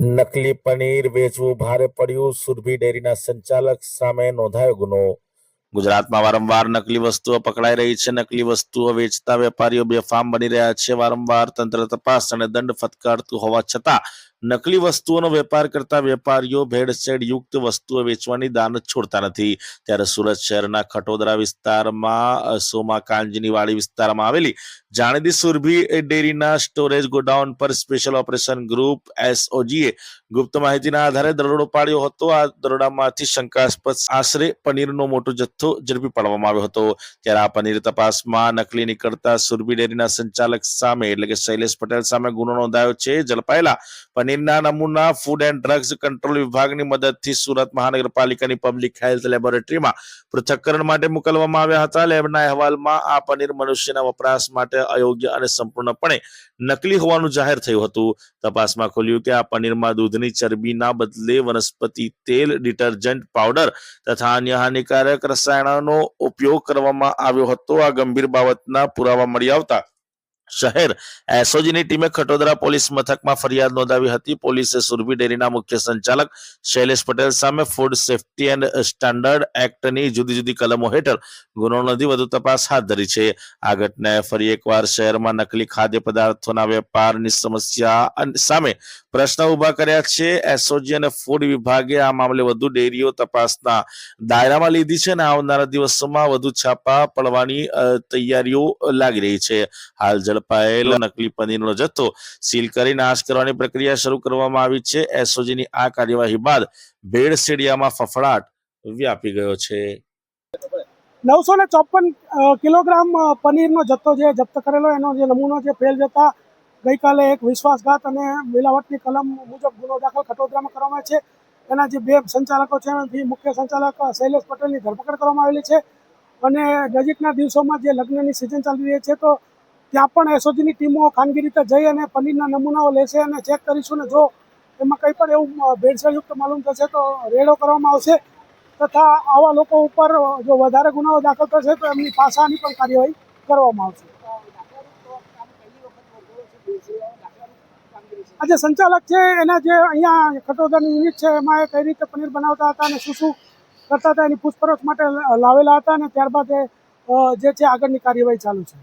નકલી પનીર વેચવું ભારે પડ્યું. સુરભી ડેરીના સંચાલક સામે નોંધાયો ગુનો. ગુજરાતમાં વારંવાર નકલી વસ્તુઓ પકડાઈ રહી છે. નકલી વસ્તુઓ વેચતા વેપારીઓ બેફામ બની રહ્યા છે. વારંવાર તંત્ર તપાસ અને દંડ ફટકારતું હોવા છતાં નકલી વસ્તુઓનો વેપાર કરતા વેપારીઓ ભેળસેળ યુક્ત વસ્તુઓ વેચવાની દાનત છોડતા નથી. ત્યારે સુરત શહેરના ખટોદરા વિસ્તારમાં સોમા કાંજની વાડી વિસ્તારમાં આવેલી જાણીતી સુરભી ડેરીના સ્ટોરેજ ગોડાઉન પર સ્પેશિયલ ઓપરેશન ગ્રુપ એસઓજીએ ગુપ્ત માહિતીના આધારે દરોડો પાડ્યો હતો. આ દરોડામાંથી શંકાસ્પદ આશરે પનીરનો મોટો જથ્થો ઝડપી પાડવામાં આવ્યો હતો. ત્યારે આ પનીર તપાસમાં નકલી નીકળતા સુરભી ડેરીના સંચાલક સામે એટલે કે શૈલેષ પટેલ સામે ગુનો નોંધાયો છે. ઝડપાયેલા પનીરના નમૂના ફૂડ એન્ડ ડ્રગ્સ કંટ્રોલ વિભાગની મદદથી સુરત મહાનગરપાલિકાની પબ્લિક હેલ્થ લેબોરેટરીમાં પૃથક્કરણ માટે મોકલવામાં આવ્યા હતા. લેબના અહેવાલમાં આ પનીર મનુષ્યના વપરાશ માટે અયોગ્ય અને સંપૂર્ણપણે નકલી હોવાનું જાહેર થયું હતું. તપાસમાં ખોલ્યું કે આ પનીરમાં દૂધની ચરબીના બદલે વનસ્પતિ તેલ, ડિટર્જન્ટ પાવડર તથા અન્ય હાનિકારક રસાયણોનો ઉપયોગ કરવામાં આવ્યો હતો. આ ગંભીર બાબતના પુરાવા મળી આવતા શહેર. એસઓજીની ટીમે ખટોદરા પોલીસ મથકમાં ફરિયાદ નોંધાવી હતી. પોલીસે સુરભી ડેરીના મુખ્ય સંચાલક શૈલેષ પટેલ સામે ફૂડ સેફ્ટી એન્ડ સ્ટાન્ડર્ડ એક્ટની જુદી જુદી કલમો હેઠળ ગુનો નોંધી વધુ તપાસ હાથ ધરી છે. આ ઘટનાએ ફરી એકવાર શહેરમાં નકલી ખાદ્ય પદાર્થોના વેપારની સમસ્યા સામે પ્રશ્ન ઊભા કર્યા છે. એસઓજી અને ફૂડ વિભાગે આ મામલે વધુ ડેરીઓ તપાસના દાયરામાં લીધી છે અને આવનારા દિવસોમાં વધુ છાપા પડવાની તૈયારીઓ લાગી રહી છે. હાલ ઝડપાયેલ નકલી પનીરનો જથ્થો સીલ કરી નાશ કરવાની પ્રક્રિયા શરૂ કરવામાં આવી છે. એસઓજીની આ કાર્યવાહી બાદ ભેળસેડિયામાં ફફડાટ વ્યાપી ગયો છે. નવસો ને ચોપન કિલોગ્રામ પનીરનો જથ્થો જે જપ્ત કરેલો એનો જે નમૂનો જે ફેલ જતા ગઈકાલે એક વિશ્વાસઘાત અને મિલાવટની કલમ મુજબ ગુનો દાખલ ખટોદરામાં કરવામાં છે. એના જે બે સંચાલકો છે એમાંથી મુખ્ય સંચાલક શૈલેષ પટેલની ધરપકડ કરવામાં આવેલી છે. અને નજીકના દિવસોમાં જે લગ્નની સિઝન ચાલી રહી છે તો ત્યાં પણ એસઓજીની ટીમો ખાનગી રીતે જઈ અને પનીરના નમૂનાઓ લેશે અને ચેક કરીશું ને જો એમાં કંઈ પણ એવું ભેળસેળયુક્ત માલુમ થશે તો રેડો કરવામાં આવશે. તથા આવા લોકો ઉપર જો વધારે ગુનાઓ દાખલ થશે તો એમની પાસાની પણ કાર્યવાહી કરવામાં આવશે. આ જે સંચાલક છે, એના જે અહીંયા કટોદરની યુનિટ છે, એમાં એ કઈ રીતે પનીર બનાવતા હતા અને શું શું કરતા હતા એની પૂછપરછ માટે લાવેલા હતા અને ત્યારબાદ જે છે, આગળની કાર્યવાહી ચાલુ છે.